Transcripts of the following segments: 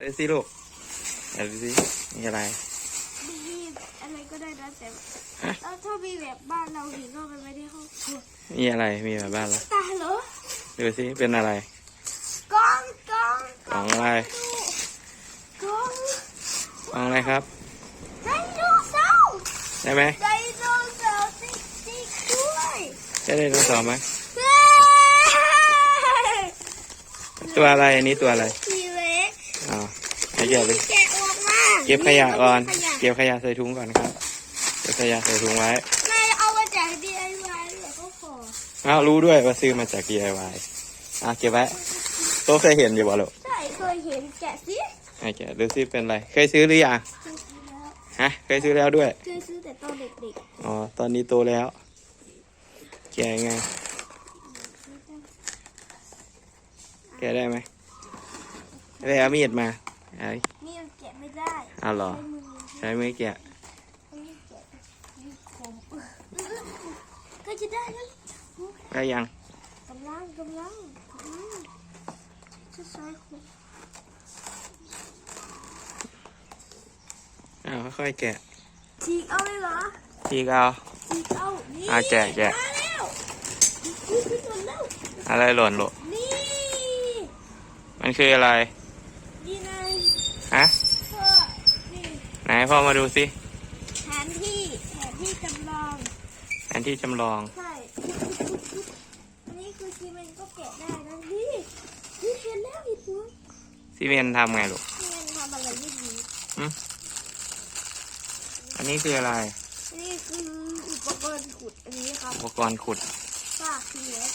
เอ้ยสิลูกเอาดูสิมีอะไร มีอะไรก็ได้นะแต่แล้วถ้ามีแบบบ้านเราหนีก็ไปไม่ได้ห้องครัวมีอะไร มีแบบบ้านละตาเหรอดูสิ เป็นอะไร กล้องกล้องของอะไร กล้องของอะไรครับไดโนเสาร์ใช่ไหมไดโนเสาร์ติ๊กติ๊กด้วยใช่ไดโนเสาร์ไหมเฮ้ยตัวอะไรอันนี้ตัวอะไรทีเล็กอ๋ อให้เก็บเลยแกะออกมาเก็บขยะก่อนขยะเก็บขยะใส่ถุงก่อนครับเก็บขยะใส่ถุงไว้นายเอามาจาก DIY ด้วยก็พออ้าวรู้ด้วยว่าซื้อมาจาก DIY อะเก็บไว้โต๊ะเคยเห็นอยู่บ่ลูกใช่เคยเห็นแกะสิไอ้แกะดูสิเป็นอะไรเคยซื้อหรือยังเคยซื้อแล้วฮะ เคยซื้อแล้วด้วย เคยซื้อแต่ตอนเด็กอ๋อ ตอนนี้โตแล้ว แกะยังไง แกะได้ไหมได้เอามีดมา เอาๆนี่มันแกะไม่ได้เอาเหรอ ใช้มือใช้มือแกะนี่แกะนี่คมก็จะได้แล้วได้ยังกำลังกำลังอืมจะใช้คมอ้าวค่อยๆแกะฉีกเอาเลยเหรอทีกเอาฉีกเอานี่อะแกะแกะมาแล้วนี่ขึ้นมาแล้วอะไรหล่นลูกนี่มันคืออะไรนี่นายฮะพ่อนี่ไหนพ่อมาดูสิแผนที่แผนที่จำลอง แผนที่จำลอง ใช่ อันนี้คือซีเมนต์ก็แกะได้นะนี่นี่เห็นแล้วอีกตัวซีเมนต์ทำไงลูก ซีเมนต์ทำอะไรไม่ดีอันนี้คืออะไร นี่คืออุปกรณ์ขุดอันนี้ครับอุปกรณ์ขุด ซากทีเล็ก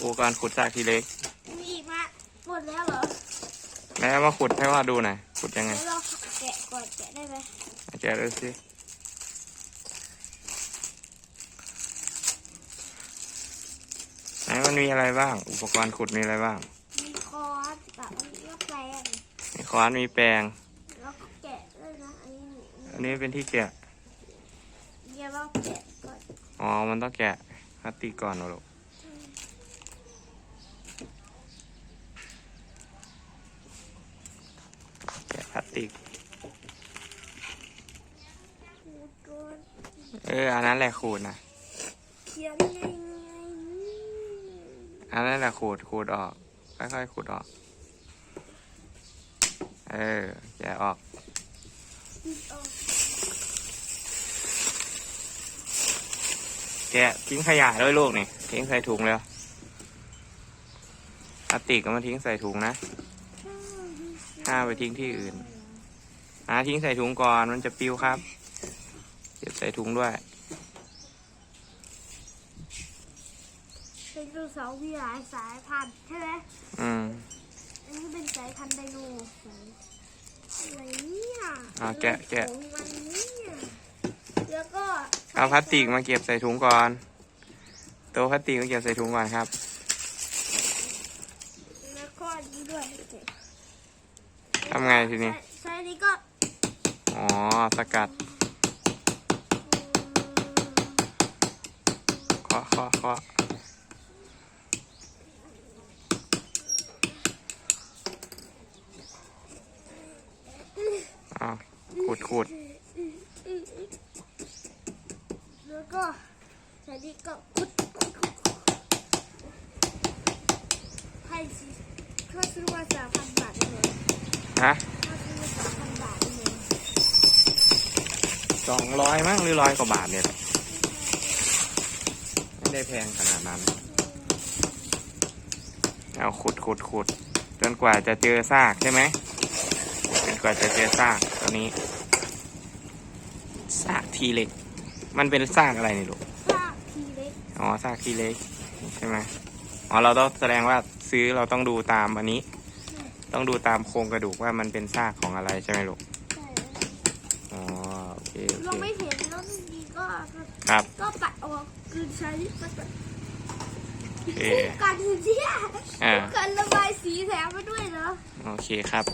อุปกรณ์ขุดซากทีเล็กมีอีกมาหมดแล้วเหรอแล้วมาขุดให้พ่อดูหน่อยขุ ดยังไงแล้วเราแกะก่อนแกะได้ไหมแกะดูสิไหนมันมีอะไรบ้าง อุปกรณ์ขุดมีอะไรบ้าง มีคอนกับอันนี้ก็แปลงมีค้อนมีแปรงแล้วก็แกะด้วยนะอันนี้อันนี้เป็นที่แกะเดี๋ยวเราแกะก่อนอ๋อมันต้องแกะพลาสติกก่อนเหรอลูกแกะพลาส ติกขูดก่อนเออ อันนั้นแหละขูดนะเขียนยังไงอันนั้นแหละขูดขูดออก ค่อยๆขูดออก เออแกะออกเอาแกะทิ้งขยะด้วยลูกนี่ทิ้งใส่ถุงแล้วพลาสติกก็มาทิ้งใส่ถุงนะ ห้ามไปทิ้งที่อื่น หาทิ้งใส่ถุงก่อนมันจะปิวครับเก็บใส่ถุงด้วยไดโนเสาร์มีหลายสายพันธุ์ใช่ไหมอืมอันนี้เป็นสายพันธุ์ไดโนเสาร์อะไรเนี่ยอ่าแกะแกะ ของมันเนี่ยแล้วก็เอาพลาสติกมาเก็บใส่ถุงก่อนตัวพลาสติกมาเก็บใส่ถุงก่อนครับ แล้วก็อันนี้ด้วยทำไงทีนี้ ใช้ใช้อันนี้ก็ อ๋อ สกัดเคาะเคาะเคาะอ้าวขูดขูดแล้วก็ใช้อันนี้ก็คุดให้สิถ้าซื้อมาสามพันบาทเลยฮะ ถ้าซื้อมาสามพันบาทได้เลย สองร้อยมั้งหรือร้อยกว่าบาทเนี่ยแหละไม่ได้แพงขนาดนั้น เอาขุดขุดขุดจนกว่าจะเจอซากใช่ไหมจนกว่าจะเจอซากตัวนี้ซากทีเล็ก มันเป็นซากอะไรนี่ลูกซากทีเล็กอ๋อซากทีเล็กใช่ไหมอ๋อเราต้องแสดงว่าซื้อเราต้องดูตามอันนี้ ต้องดูตามโครงกระดูกว่ามันเป็นซากของอะไรใช่ไหมลูกใช่อ๋อ โอเคโอเราเค ไม่เห็นแล้วนี่ก็ครับ ก็ปัดออกคือใช้ปัดโอเคการทีเที่ยอ่าการระบายสีแถมมาด้วยเนาะโอเคครับ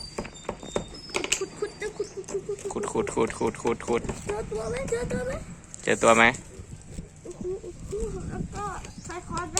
ขุดขุดจะขุดขุดขุดขุดขุดขุดขุดขุดขุดขุดเจอตัวไหมเจอตัวไหม เจอตัวไหมโอ้โหโอ้โหแล้วก็ใช้ค้อนไหม